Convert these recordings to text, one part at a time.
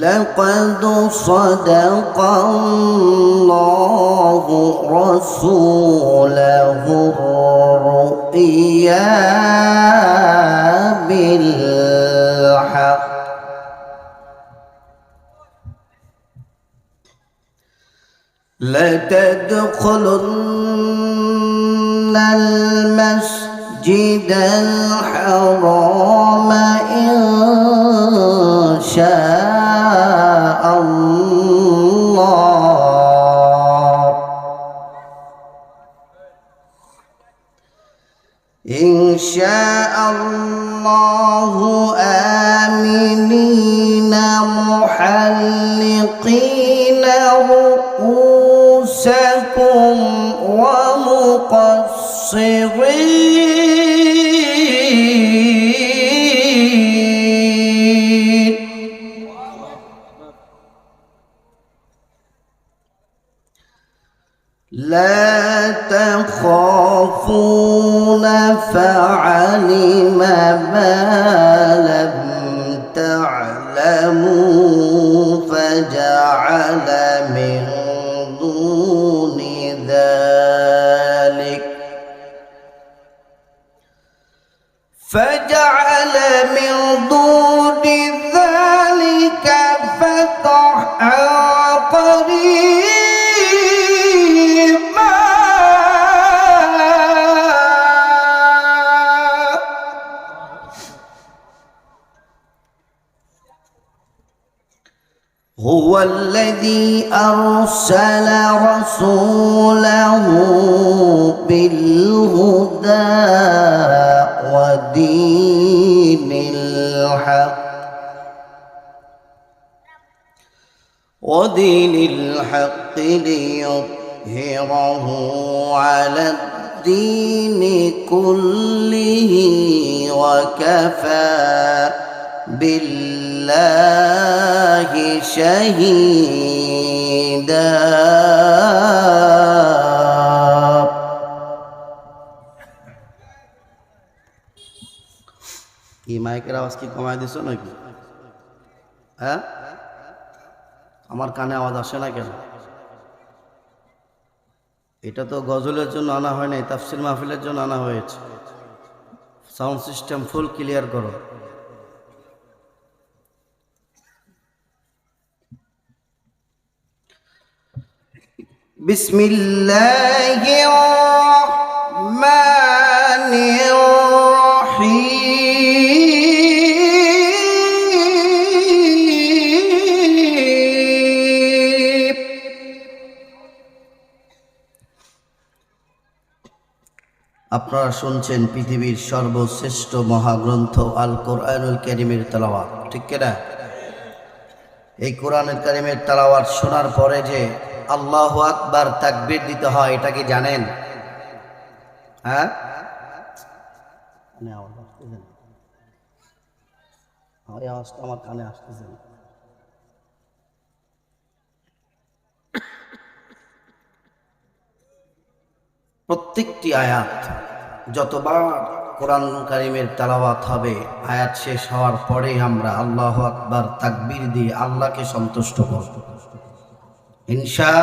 لقد صدق الله رسوله الرؤيا بالحق. لتدخلن المسجد الحرام إن شاء 谁会 فجعل من دون ذلك فتحا قريبا. هو الذي أرسل رسوله بالهدى. ودين الحق ودين الحق ليظهره على الدين كله وكفى بالله شهيدا. কি মাইকের আওয়াজ কি কমাই দিছ নাকি? হ্যাঁ? আমার কানে আওয়াজ আসে না কেন? এটা তো গজলের জন্য আনা হয় নাই তাফসিল মাহফিলের জন্য আনা হয়েছে। সাউন্ড সিস্টেম ফুল ক্লিয়ার করো। বিসমিল্লাহির রহমানির রহিম। আপনারা শুনছেন পৃথিবীর সর্বশ্রেষ্ঠ মহাগ্রন্থ আল কোরআনুল করিমের তালাওয়াত, ঠিক কিনা এই কোরআনুল করিমের তালাওয়াত শোনার পরে যে আল্লাহ আকবার তাকবীর দিতে হয়, এটা কি জানেন হ্যাঁ। আমার কানে। প্রত্যেকটি আয়াত যতবার কোরআন কারিমের তালাওয়াত হবে আয়াত শেষ হওয়ার পরেই আমরা আল্লাহ আকবার তাকবীর দিয়ে আল্লাহকে সন্তুষ্ট করব ইনশা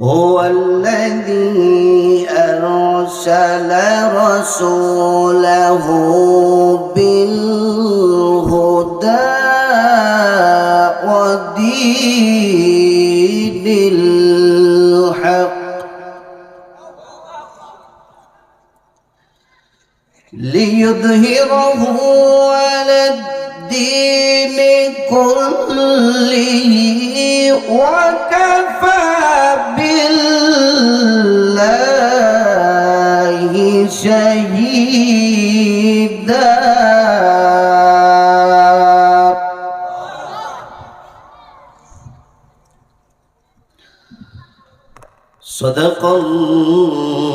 هو الذي أرسل رسوله بالهدى ودين ليظهره على الدين كله وكفى بالله شهيدا. صدق الله.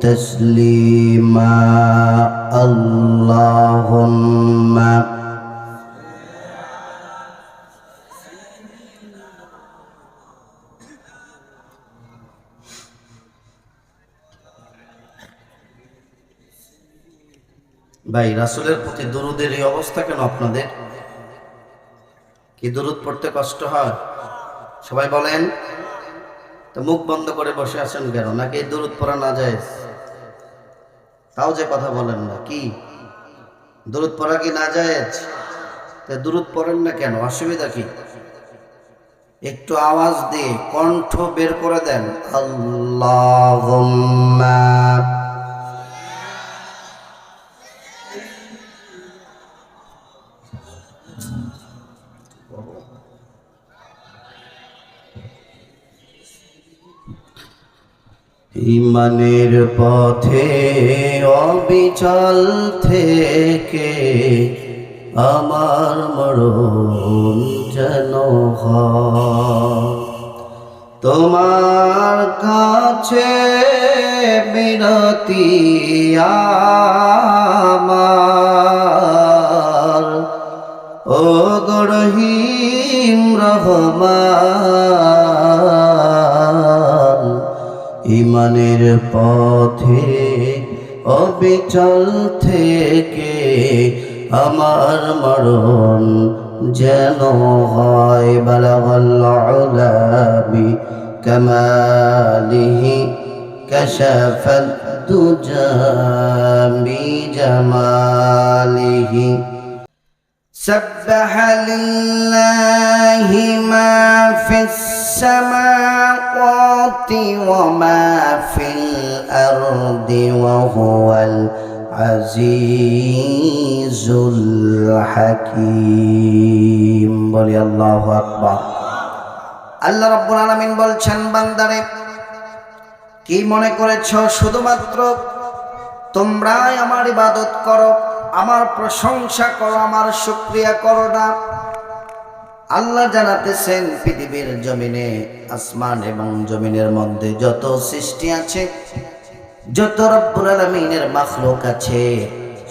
تسليما اللهم ভাই রাসুলের প্রতি দরুদের এই অবস্থা কেন আপনাদের কি দরুদ পড়তে কষ্ট হয় সবাই বলেন তো মুখ বন্ধ করে বসে আছেন কেন নাকি এই দরুদ পড়া না যায় তাও যে কথা বলেন না, কি? দরুদ পড়া কি না যায় তা দরুদ পড়েন না কেন? অসুবিধা কি? একটু আওয়াজ দিয়ে কণ্ঠ বের করে দেন। আল্লাহ ইমানের পথে অবিচল থেকে আমার মরণ যেন। তোমার কাছে বিরতি আমার ও গরহিম রহমান ইমানের পথে অবিচল থেকে আমার মরণ যেন হয় বালাগাল্লাবি কামালিহি كشف الدجى بجماله سبح لله ما في السماوات وما في الأرض وهو العزيز الحكيم বলি আল্লাহু আকবার আল্লাহ রাব্বুল আলামিন বলছেন বান্দারে কি মনে করেছ শুধুমাত্র তোমরাই আমার ইবাদত করো আমার প্রশংসা করো আমার শুক্রিয়া করো না আল্লাহ জানাতেছেন, পৃথিবীর জমিনে, আসমান এবং জমিনের মধ্যে যত সৃষ্টি আছে, যত রব্বুল আলমিনের মাখলুক আছে,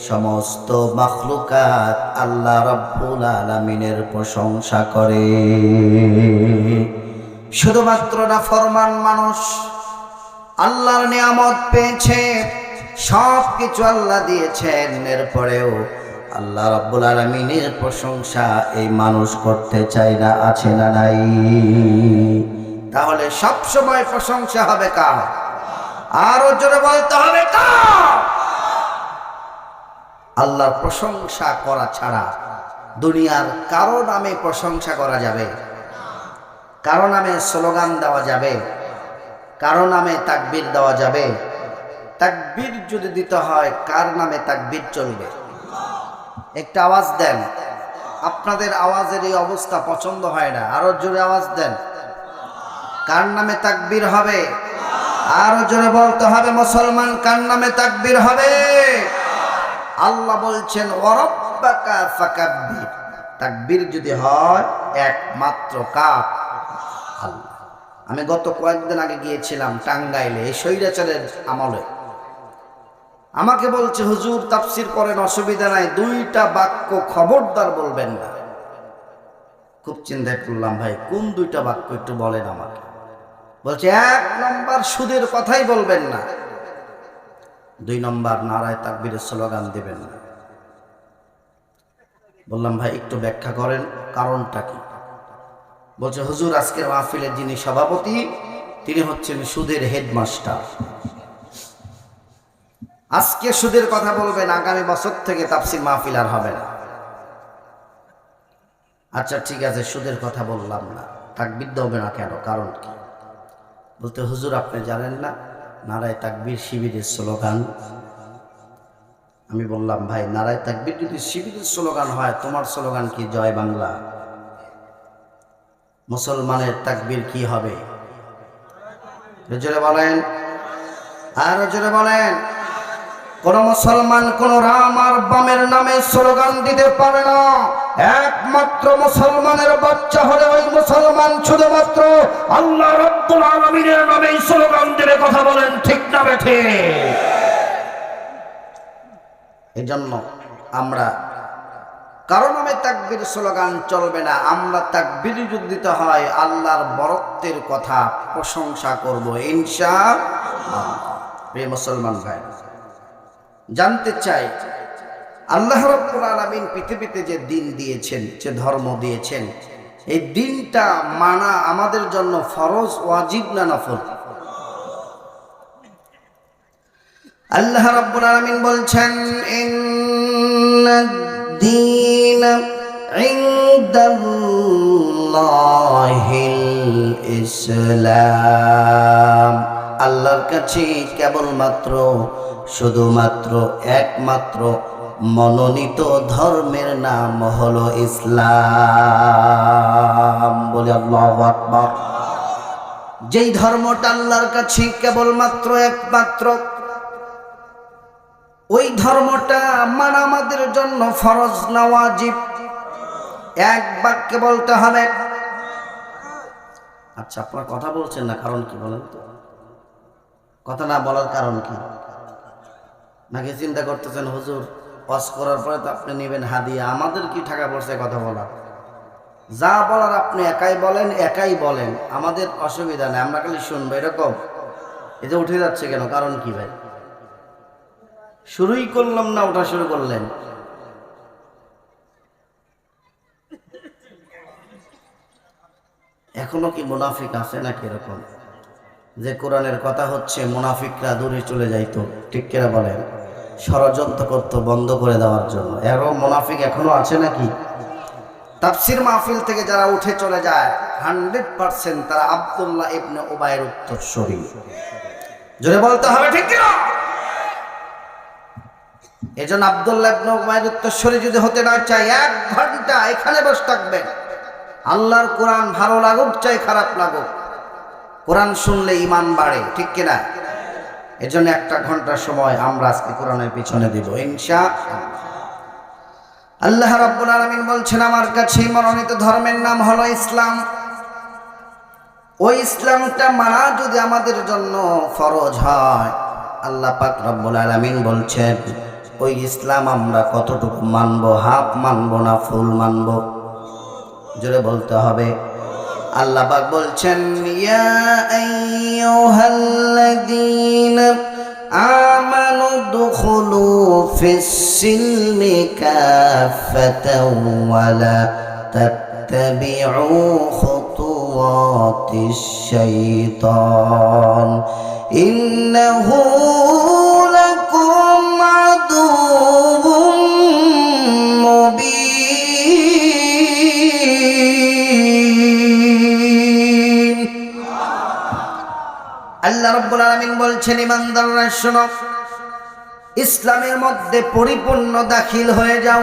সমস্ত মাখলুকাত আল্লাহ রব্বুল আলমিনের প্রশংসা করে। শুধুমাত্র না ফরমান মানুষ আল্লাহর নিয়ামত পেয়েছে সব কিছু আল্লাহ দিয়েছেন, এরপরেও আল্লাহ রব্বুল আলমিনের প্রশংসা এই মানুষ করতে চায় না, আছে না নাই? তাহলে সব সময় প্রশংসা হবে কার? আরও জোরে বলতে হবে আল্লাহর প্রশংসা করা ছাড়া দুনিয়ার কারও নামে প্রশংসা করা যাবে? কারও নামে স্লোগান দেওয়া যাবে? কারও নামে তাকবির দেওয়া যাবে? তাকবির যদি দিতে হয়, কার নামে তাকবির চলবে? একটা আওয়াজ দেন। আপনাদের আওয়াজের এই অবস্থা পছন্দ হয় না। আরও জোরে আওয়াজ দেন। কার নামে তাকবির হবে? আরও জোরে বলতে হবে, মুসলমান, কার নামে তাকবির হবে? আল্লাহ বলছেন ওরব্বাকা ফাকাব্বির। তাকবির যদি হয়, একমাত্র কার? আল্লাহ। আমি গত কয়েকদিন আগে গিয়েছিলাম টাঙ্গাইলে, এই স্বৈরাচারের আমলে। আমাকে বলছে, হুজুর, তাফসির করেন, অসুবিধা নাই, দুইটা বাক্য খবরদার বলবেন না। খুব চিন্তায় পড়লাম, ভাই, কোন দুইটা বাক্য একটু বলেন আমাকে? বলছে, এক নম্বর সুদের কথাই বলবেন না। দুই নম্বর নারায় তাকবীরের স্লোগান দেবেন না। বললাম, ভাই, একটু ব্যাখ্যা করেন, কারণটা কি? বলছে, হুজুর আজকের মাহফিলের যিনি সভাপতি, তিনি হচ্ছেন সুদের হেডমাস্টার। আজকে সুদের কথা বলবেন, আগামী বছর থেকে তাফসির মাহফিল আর হবে না। আচ্ছা ঠিক আছে, সুদের কথা বললাম না। তাকবির হবে না কেন? কারণ কি? বলতে, হুজুর, আপনি জানেন না, নারায় তাকবির শিবিরের স্লোগান। আমি বললাম, ভাই, নারায় তাকবির যদি শিবিরের স্লোগান হয়, তোমার স্লোগান কি? জয় বাংলা। মুসলমানের তাকবির কি হবে? বলেন আর জোরে বলেন। কোন মুসলমান কোন রাম আর বামের নামে স্লোগান দিতে পারে না একমাত্র মুসলমানের বাচ্চা হলে ওই মুসলমান শুধুমাত্র আল্লাহ রব্বুল আলমিনের নামে স্লোগান দিলে কথা বলেন ঠিক না বেঠে এই জন্য আমরা, কারও নামে তাকবির স্লোগান চলবে না, আমরা তাকবির যদি দিতে হয়, আল্লাহর বরত্বের কথা প্রশংসা করব ইনশা। প্রিয় মুসলমান ভাই জানতে চাই আল্লাহ রব্বুল আলামিন পৃথিবীতে যে দিন দিয়েছেন, যে ধর্ম দিয়েছেন, এই দিনটা মানা আমাদের জন্য ফরজ, ওয়াজিব না নফল? আল্লাহ রাব্বুল আলামিন বলছেন, ইন্নাদ-দীন ইসলাম। আল্লাহর কাছে কেবলমাত্র শুধুমাত্র একমাত্র মনোনীত ধর্মের নাম হলো ইসলাম। বলে আল্লাহু যেই ধর্মটা আল্লাহর কাছে কেবলমাত্র একমাত্র, ওই ধর্মটা মানা আমাদের জন্য ফরজ নওয়াজিব এক বাক্যে বলতে হবে। আচ্ছা আপনার কথা বলছেন না, কারণ কি বলেন তো? কথা না বলার কারণ কি? নাকি চিন্তা করতেছেন, হুজুর, ওয়াজ করার পরে তো আপনি নেবেন হাদিয়া, আমাদের কি টাকা পড়ছে কথা বলা? যা বলার আপনি একাই বলেন একাই বলেন, আমাদের অসুবিধা নেই, আমরা খালি শুনব, এরকম? এটা উঠে যাচ্ছে কেন? কারণ কি ভাই? শুরুই করলাম না ওটা শুরু করলেন। এখনও কি মুনাফিক আছে নাকি এরকম? যে কোরআনের কথা হচ্ছে, মুনাফিকরা দূরে চলে যাইতো, ঠিক কেরা বলেন? ষড়যন্ত্র করতো বন্ধ করে দেওয়ার জন্য। এরকম মোনাফিক এখনও আছে নাকি? তাফসির মাহফিল থেকে যারা উঠে চলে যায়, হান্ড্রেড পার্সেন্ট তারা আবদুল্লাহ ইবনে ওবায়ের উত্তরসূরি। জোরে বলতে হবে ঠিক কিনা? এজন আবদুল্লাহ ইবনে উমাইর উত্তরসূরি যদি হতে না চাই এক ঘণ্টা এখানে বসে থাকবেন আল্লাহর কোরআন ভালো লাগুক, চাই খারাপ লাগুক। কোরআন শুনলে ইমান বাড়ে, ঠিক কিনা? এজন্য একটা ঘণ্টার সময় আমরা আজকে কোরআনের পিছনে দিব ইনশা আল্লাহ রাব্বুল আলামিন বলছেন, আমার কাছে মনোনীত ধর্মের নাম হলো ইসলাম। ওই ইসলামটা মানা যদি আমাদের জন্য ফরজ হয়। আল্লাহ পাক রব্বুল আলামিন বলছেন, ওই ইসলাম আমরা কতটুকু মানবো? হাফ মানবো না ফুল মানবো? জোরে বলতে হবে। আল্লাহ পাক বলছেন ইয়া আইয়ুহাল্লাযীনা আমানু দুখুলু ফিস-সিলমি কাফাতাও ওয়া লা তাত্তাবি'ু খুতুওয়াতিশ শাইতান আলামিন বলছেন, ইমানদাররা শোনো, ইসলামের মধ্যে পরিপূর্ণ দাখিল হয়ে যাও।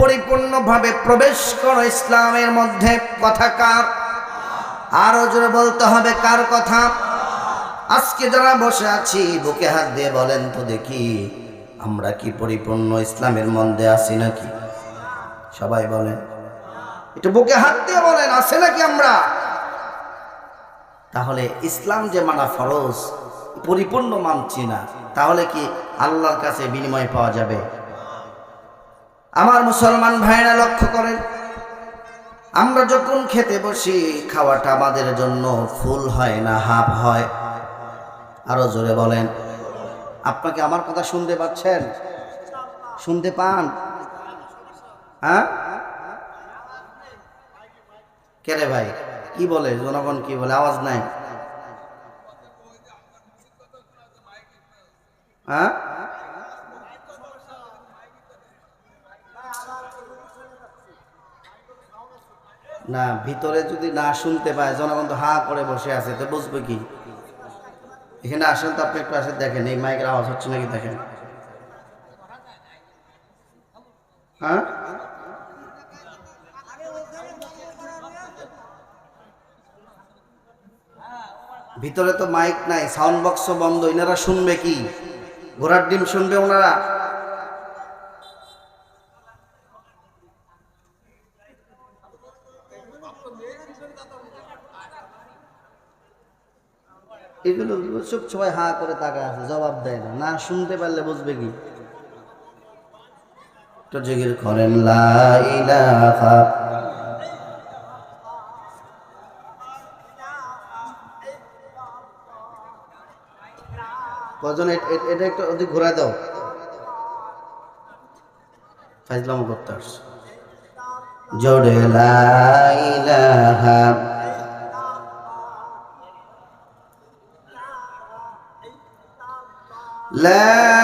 পরিপূর্ণভাবে প্রবেশ করো ইসলামের মধ্যে। কথা কার? আরও জোরে বলতে হবে, কার কথা? আজকে যারা বসে আছি, বুকে হাত দিয়ে বলেন তো দেখি, আমরা কি পরিপূর্ণ ইসলামের মধ্যে আছি নাকি? সবাই বলেন। একটু বুকে হাত দিয়ে বলেন, আছে নাকি আমরা? তাহলে ইসলাম যে মানা ফরজ পরিপূর্ণ মানছি না, তাহলে কি আল্লাহর কাছে বিনিময় পাওয়া যাবে? আমার মুসলমান ভাইরা লক্ষ্য করেন, আমরা যখন খেতে বসি, খাওয়াটা আমাদের জন্য ফুল হয় না, হাফ হয়। আরও জোরে বলেন, আপনাকে আমার কথা শুনতে পাচ্ছেন? শুনতে পান? হ্যাঁ? কে রে ভাই? কি বলে? জনগণ কি বলে? আওয়াজ নাই। হ্যাঁ? না, ভিতরে যদি না শুনতে পায়, জনগণ তো হা করে বসে আছে, তো বুঝবে কি? এখানে আসেন তো, আপনি একটু আসেন, দেখেন, এই মাইকের আওয়াজ হচ্ছে নাকি, দেখেন। হ্যাঁ? ভিতরে তো মাইক নাই, সাউন্ড বক্স বন্ধ এনারা শুনবে কি? ঘোড়ার ডিম শুনবে ওনারা? এগুলো সব সবাই হা করে তাকা আছে, জবাব দেয় না। না শুনতে পারলে বুঝবে কি? তো জিগির করেন, লা কজন এটা একটু ওদিক ঘোরা দাও। ফাইজলাম করতে আসছে জোড়ে লাইলাহা لا